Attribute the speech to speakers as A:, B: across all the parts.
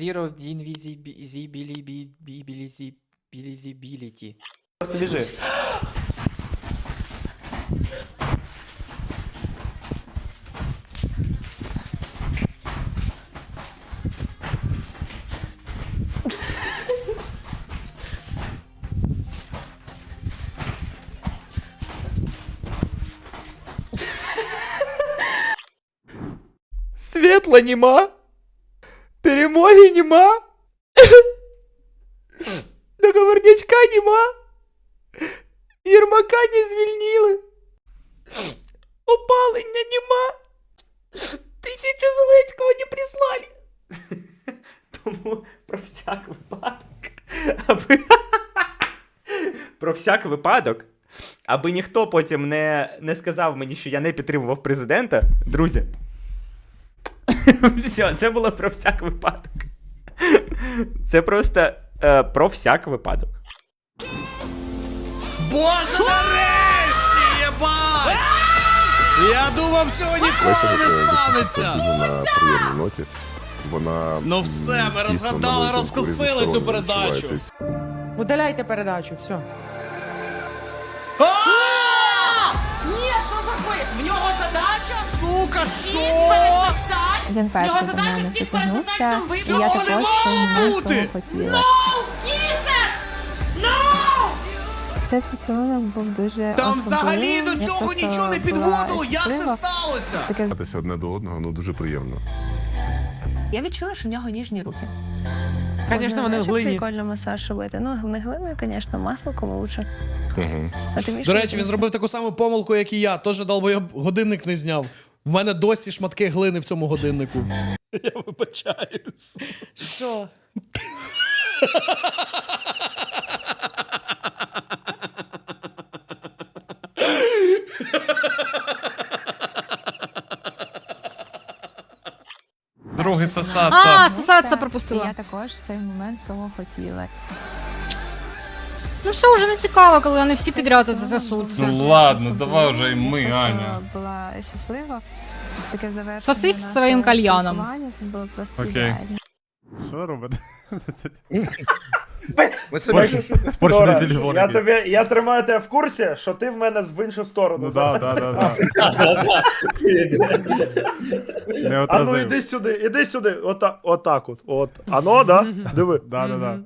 A: Zero invisibility.
B: Просто біжи. Світла нема. Перемоги нема. Договорнячка нема. Єрмака не звільнили. Опалення нема. Тисячу Зеленського не прислали. Тому про всяк випадок. Аби... про всяк випадок. Аби ніхто потім не, не сказав мені, що я не підтримував президента, друзі. Все, це було про всяк випадок. Це просто е, про всяк випадок.
C: Боже, нарешті, єбать! Я думав, цього ніколи не станеться!
D: на приємній ноті. Вона
C: Ну все, ми розгадали, розкосили цю передачу.
E: Удаляйте передачу, все. Ні, що за хуй? В нього задача
C: Сука, що?
E: Пересосать.
F: Він перший до
E: задача
F: мене
E: всіх пересосать
F: потягнувся,
E: цим
F: і
E: вибухом.
F: я
C: Цього не
F: також
C: мало
F: цього
C: бути!
F: хотіла.
E: No kisses! No!
F: Цей поцілунок був дуже
C: Там взагалі до цього нічого не підводило! Як це сталося?
F: Таке
D: Гратися одне до одного, ну дуже приємно.
G: Я відчула, що в нього ніжні руки.
E: Звісно, вони в
G: Дуже
E: глині.
G: Прикольно масаж робити. Ну, не глиною, звісно, масликом лучше.
D: Угу.
G: А ти
C: До речі, він зробив таку саму помилку, як і я. Теж долбойоб годинник не зняв. В мене досі шматки глини в цьому годиннику. Я вибачаюсь.
E: Що?
H: Другий сосаться.
F: А,
I: сосаться
F: І
I: пропустила.
F: я також в цей момент цього хотіла.
I: Ну все вже не цікаво, коли вони всі підряд тут засосуться.
H: Ну ладно, давай вже і ми, Аня.
F: була щаслива. Таке завершення
I: Сосись
F: нашого
I: своїм кальяном.
F: спілкування, Це було просто
H: Окей.
F: ідеально.
H: Що робити?
B: Ми
H: Спорчений
B: Я
H: зельгон.
B: тобі, я тримаю тебе в курсі, що ти в мене в іншу сторону.
H: Ну да,
B: зараз.
H: да, да, да. Не
B: А ну
H: отразив.
B: іди сюди, іди сюди. Ота, отак от. От. Ано, да? Диви.
H: Да, да, да.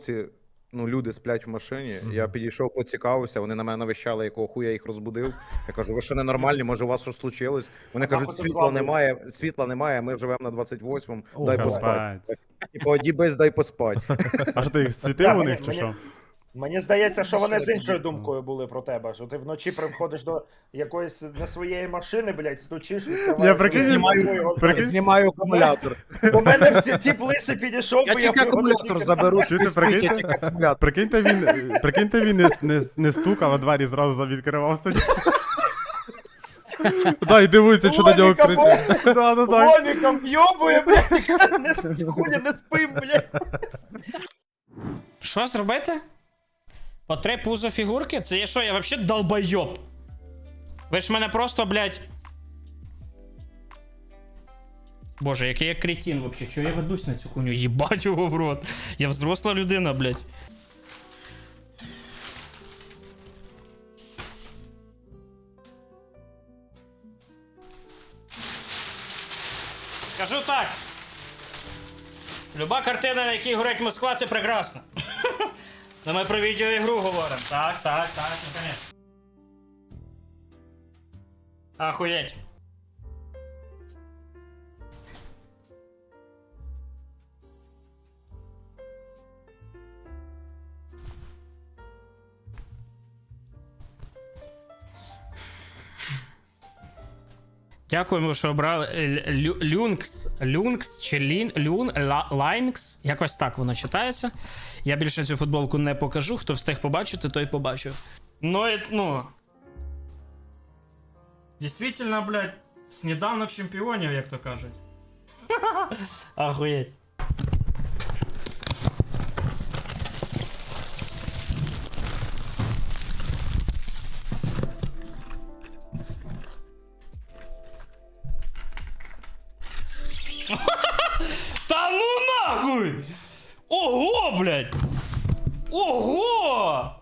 J: ці ну, люди сплять в машині. Я підійшов, поцікавився, вони на мене навищали, якого хуя їх розбудив. Я кажу, ви що ненормальні, може у вас щось случилось? Вони кажуть, світла немає, світла немає, ми живемо на 28-му, дай поспати. Типу, оді дай поспать.
H: Аж ти їх світив у них чи що?
B: Мені здається, що вони з іншою думкою були про тебе. Що ти вночі приходиш до якоїсь не своєї машини, блядь, стучиш, відкриваєш.
H: прикинь,
B: знімаю
H: прикинь.
J: Знімаю акумулятор.
B: У мене ці тіп лисий підійшов,
J: Я
B: бо
J: тільки
B: приходив
J: акумулятор
B: тільки-
J: заберу,
H: Чуєте,
J: спить, я
H: прикиньте? Прикиньте, він, прикиньте, він не, не, не стукав, а двері зразу відкривався. Да, і дивується, що на нього кричить. Да, да, да.
B: Ломіком йобує, блядь, не с- не спим, блядь.
K: Що зробити? По три пузо фігурки? Це я що, я вообще долбойоб? Ви ж мене просто, блядь. Боже, який я кретин вообще. Чого я ведусь на цю хуйню? Їбать його в рот. Я взросла людина, блядь. Скажу так. Люба картина, на якій горить Москва, це прекрасно. Ну ми про відеоігру говоримо. Так, так, так, ну конечно. Ахуєть. Дякуємо, що обрали Лю- Люнкс. Люнкс чи Лін, Люн, Ла- Лайнкс. Якось так воно читається. Я більше цю футболку не покажу. Хто встиг побачити, той побачив. Ну, і, ну. Дійсно, блядь, сніданок чемпіонів, як то кажуть. Ахуєть. блядь? Ого!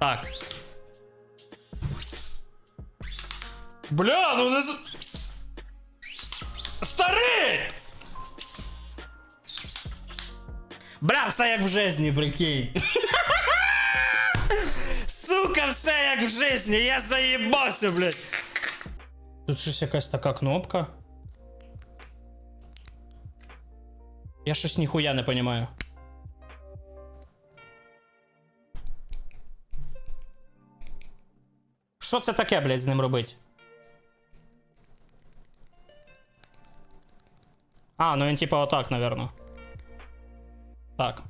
K: Так. Бля, ну не... з- Старий! Бля, все як в житті, прикинь. Сука, все як в житті, я заїбався, блядь. Тут щось якась така кнопка. Я щось ніхуя не понимаю. Що це таке, блядь, з ним робить? А, ну він типа отак, наверно. Так.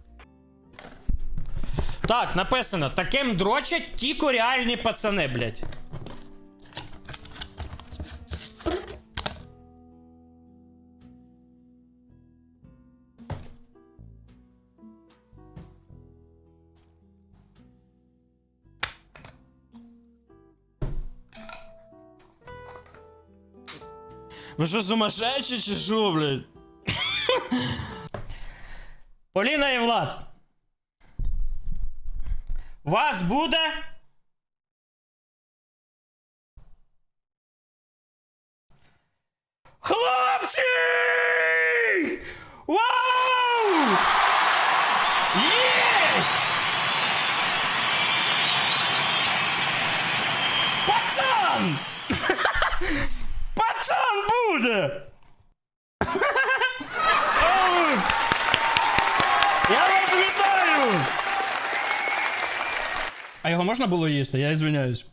K: Так, написано: таким дрочать тільки реальні пацани, блядь. Ви що сумасшедші чи що, блядь? Поліна і Влад. Вас буде. його можна було їсти? Я ізвиняюсь.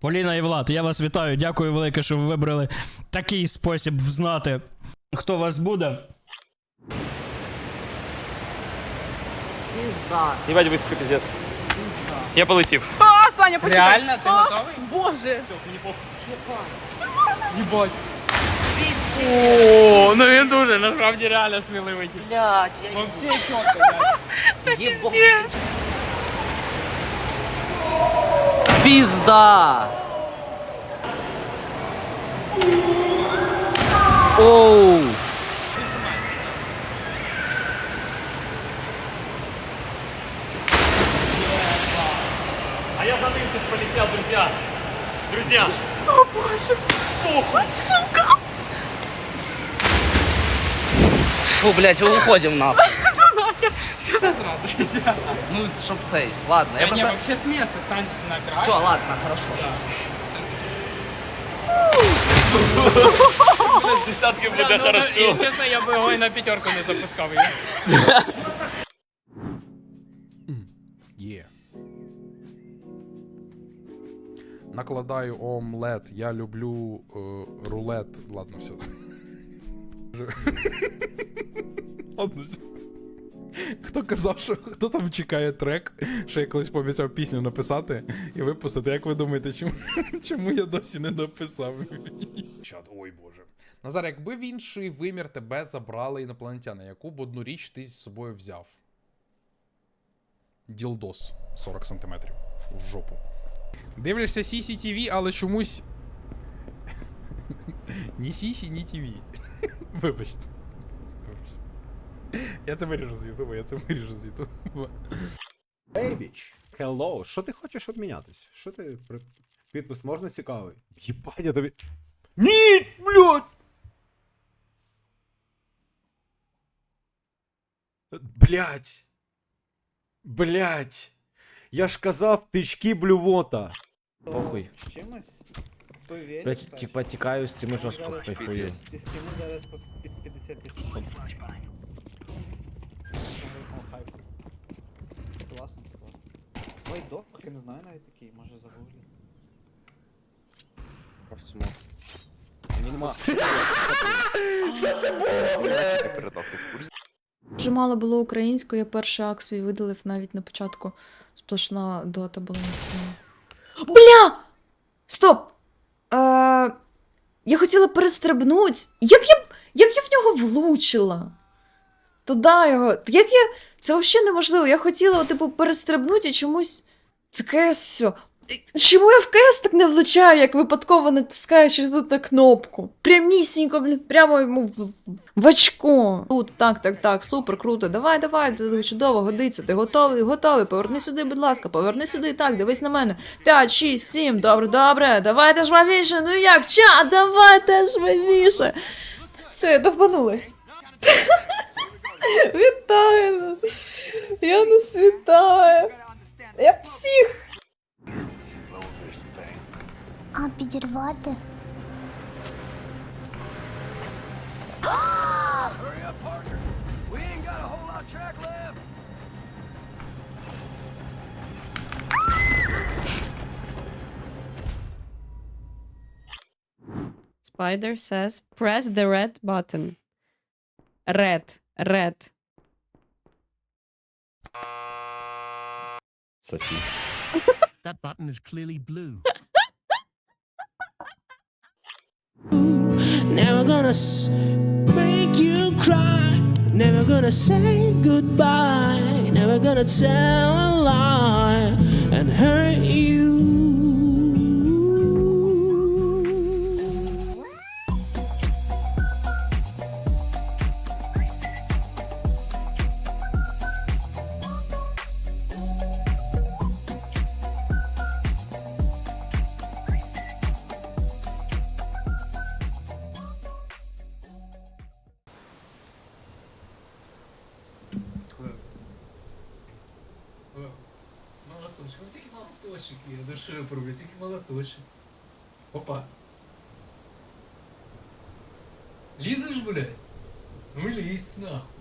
K: Поліна і Влад, я вас вітаю. Дякую велике, що ви вибрали такий спосіб взнати, хто вас буде.
L: Їбать високо піздець. Я полетів.
M: А, Саня, почекай. Реально? Ти готовий? Боже.
L: О, ну він дуже, насправді реально сміливий.
M: Блядь, я
L: Пізда! Оу! А я за ним сейчас полетел, друзья. Друзья. О, боже. Похуй. Сука. Фу, блядь, мы уходим нахуй.
M: Все сразу.
L: Ну, чтоб цей. Ладно, я просто...
M: вообще с места стань на край.
L: Все, ладно, хорошо. Десятки буде хорошо.
M: чесно, я би його і на п'ятерку не запускав.
N: Є. Накладаю омлет. Я люблю е, рулет. Ладно, все. Ладно, все. Хто казав, що хто там чекає трек, що я колись пообіцяв пісню написати і випустити. Як ви думаєте, чому, чому я досі не написав? Чат, ой боже. Назар, якби в інший вимір тебе забрали інопланетяни, яку б одну річ ти з собою взяв? Ділдос 40 сантиметрів в жопу. Дивишся CCTV, але чомусь. ні Сісі, ні ТВ. Вибачте. Я це виріжу з Ютуба, я це виріжу з Ютуба.
O: Бейбіч, hello, що ти хочеш обмінятись? Що ти при- підпис можна цікавий? Єбать, я тобі. Ні, блядь! Блядь! Блядь! Я ж казав, тички блювота.
L: Похуй.
P: Чимось?
L: Типа тікаю, стріми жорстко, кайфую.
P: Скини зараз по 50 тисяч. Ой, док, я не знаю навіть такий, може загуглі.
Q: Дуже мало було українською, я перший акт свій видалив навіть на початку. Сплошна дота була на стрімі. Бля! Стоп! Е, я хотіла перестрибнути. Як я, як я в нього влучила? Туди його. Як я. Це взагалі неможливо. Я хотіла, типу, перестрибнути і чомусь. Це КС все. Чому я в КС так не влучаю, як випадково натискаючи тут на кнопку? Прямісінько, блін, прямо йому в, в очко. Тут, так, так, так, супер, круто. Давай, давай, чудово, годиться. Ти готовий, готовий. Поверни сюди, будь ласка, поверни сюди, так, дивись на мене. 5, 6, 7, добре, добре. Давайте жвавіше. Ну як, ча, давайте жвавіше. Все, я довбанулась. Вітаю нас. Я нас вітаю. Я псих.
F: А підірвати?
I: Spider says press the red button. Red, red.
B: Сосі.
R: That button is clearly blue. Never gonna s- make you cry. Never gonna say goodbye. Never gonna tell a lie and hurt you.
N: Я пробую, тільки молоточок. Опа. Лізеш, блядь? Ну лізь нахуй.